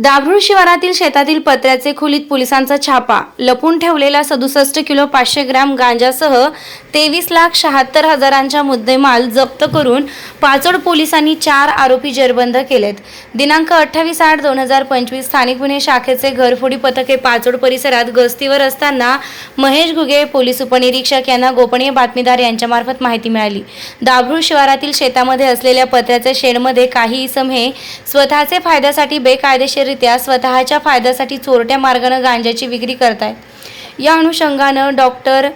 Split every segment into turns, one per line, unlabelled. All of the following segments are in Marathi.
दाभरूळ शिवारातील शेतातील पत्र्याचे खोलीत पोलिसांचा छापा. लपून ठेवलेला सदुसष्ट किलो पाचशे ग्रॅम गांजासह तेवीस लाख शहात्तर हजारांचा मुद्देमाल जप्त करून पाचोड पोलिसांनी चार आरोपी जेरबंद केलेत. दिनांक अठ्ठावीस आठ दोन हजार पंचवीस स्थानिक गुन्हे शाखेचे घरफोडी पथके पाचोड परिसरात गस्तीवर असताना महेश घुगे पोलीस उपनिरीक्षक यांना गोपनीय बातमीदार यांच्यामार्फत माहिती मिळाली. दाभरूळ शिवारातील शेतामध्ये असलेल्या पत्र्याच्या शेडमध्ये काही इसम हे स्वतःचे फायद्यासाठी बेकायदेशीर बेकायदेशीररित्या स्वतःच्या फायद्यासाठी चोरट्या मार्गानं गांजाची विक्री करतायत. या अनुषंगानं डॉक्टर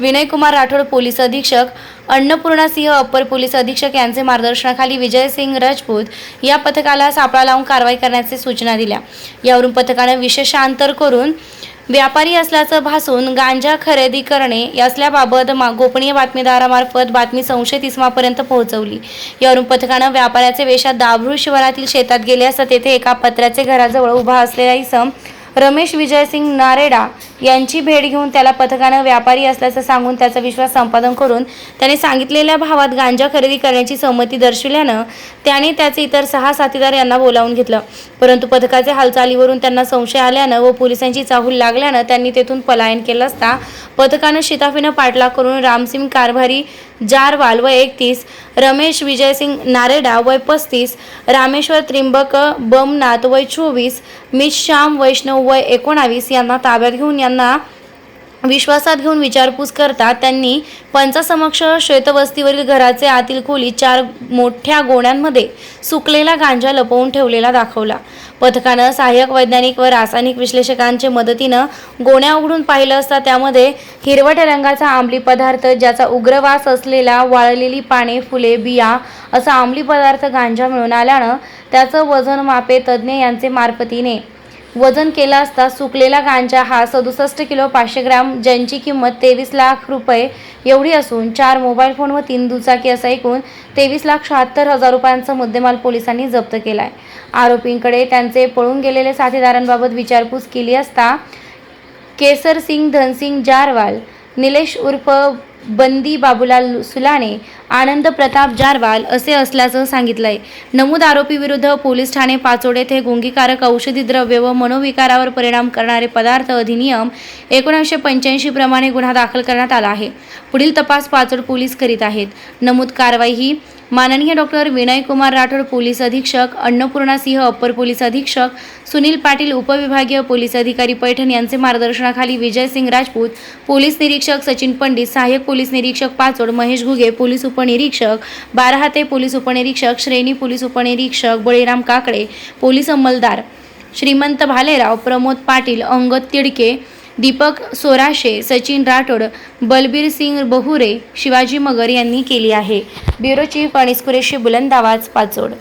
विनयकुमार राठोड पोलीस अधीक्षक अन्नपूर्णा सिंह अप्पर पोलीस अधीक्षक यांचे मार्गदर्शनाखाली विजयसिंग राजपूत या पथकाला सापळा लावून कारवाई करण्याचे सूचना दिल्या. यावरून पथकानं विशेषांतर करून व्यापारी असल्याचं भासून गांजा खरेदी करणे असल्याबाबत मा गोपनीय बातमीदारामार्फत बातमी संशय तिसमापर्यंत पोहोचवली. यावरून पथकानं व्यापाऱ्याचे वेशात दाभरू शिवारातील शेतात गेले असता तेथे एका पत्र्याचे घराजवळ उभा असलेला इसम रमेश विजयसिंग नारेडा यांची भेट घेऊन त्याला पथकानं व्यापारी असल्याचं सांगून त्याचा विश्वास संपादन करून त्याने सांगितलेल्या भावात गांजा खरेदी करण्याची संमती दर्शवल्यानं त्याने त्याचे इतर सहा साथीदार यांना बोलावून घेतलं. परंतु पथकाच्या हालचालीवरून त्यांना संशय आल्यानं व पोलिसांची चाहूल लागल्यानं त्यांनी तेथून पलायन केलं असता पथकानं शिताफीनं पाठलाग करून रामसिंग कारभारी जारवाल वय एकतीस रमेश विजयसिंग नारेडा वय पस्तीस रामेश्वर त्रिंबक बमनाथ वय चोवीस मित श्याम वैष्णव वय एकोणावीस यांना ताब्यात घेऊन त्यांना विश्वासात घेऊन विचारपूस करता त्यांनी पंचासमक्ष श्वेतवस्तीवरील घराचे आतील खोली चार मोठ्या गोण्यांमध्ये सुकलेला गांजा लपवून ठेवलेला दाखवला. पथकानं सहाय्यक वैज्ञानिक व रासायनिक विश्लेषकांच्या मदतीनं गोण्या उघडून पाहिलं असता त्यामध्ये हिरवट रंगाचा आंबली पदार्थ ज्याचा उग्रवास असलेला वाळलेली पाने फुले बिया असा आंबली पदार्थ गांजा मिळून आल्यानं त्याचं वजन मापे तज्ज्ञ यांचे मार्फतीने वजन केला असता सुकलेला गांजा हा सदुसष्ट किलो पाचशे ग्रॅम ज्यांची किंमत तेवीस लाख रुपये एवढी असून चार मोबाईल फोन व तीन दुचाकी असा एकूण तेवीस लाख शहात्तर हजार रुपयांचा मुद्देमाल पोलिसांनी जप्त केला आहे आरोपींकडे त्यांचे पळून गेलेले साथीदारांबाबत विचारपूस केली असता केसर सिंग धनसिंग जारवाल निलेश उर्फ बंदी बाबूलाल सुलाने आनंद प्रताप जारवाल असे असल्याचं सांगितलंय. नमूद आरोपी विरुद्ध पोलीस ठाणे पाचोड येथे गुंगीकारक औषधी द्रव्य व मनोविकारावर परिणाम करणारे पदार्थ अधिनियम एकोणीसशे पंच्याऐंशी प्रमाणे गुन्हा दाखल करण्यात आला आहे. पुढील तपास पाचोड पोलीस करीत आहेत. नमूद कारवाई ही माननीय डॉक्टर विनय कुमार राठोड पोलीस अधीक्षक अन्नपूर्णा सिंह अप्पर पोलीस अधीक्षक सुनील पाटील उपविभागीय पोलीस अधिकारी पैठण यांचे मार्गदर्शनाखाली विजय सिंग राजपूत पोलीस निरीक्षक सचिन पंडित सहाय्यक पोलीस निरीक्षक पाचोड महेश घुगे पोलीस उपनिरीक्षक बाराहाते पोलीस उपनिरीक्षक श्रेणी पोलीस उपनिरीक्षक बळीराम काकडे पोलीस अंमलदार श्रीमंत भालेराव प्रमोद पाटील अंगद तिडके दीपक सोराशे सचिन राठोड बलबीर सिंग बहुरे शिवाजी मगर यांनी केली आहे. ब्युरो चीफ अनिस कुरेशी बुलंद आवाज पाचोड.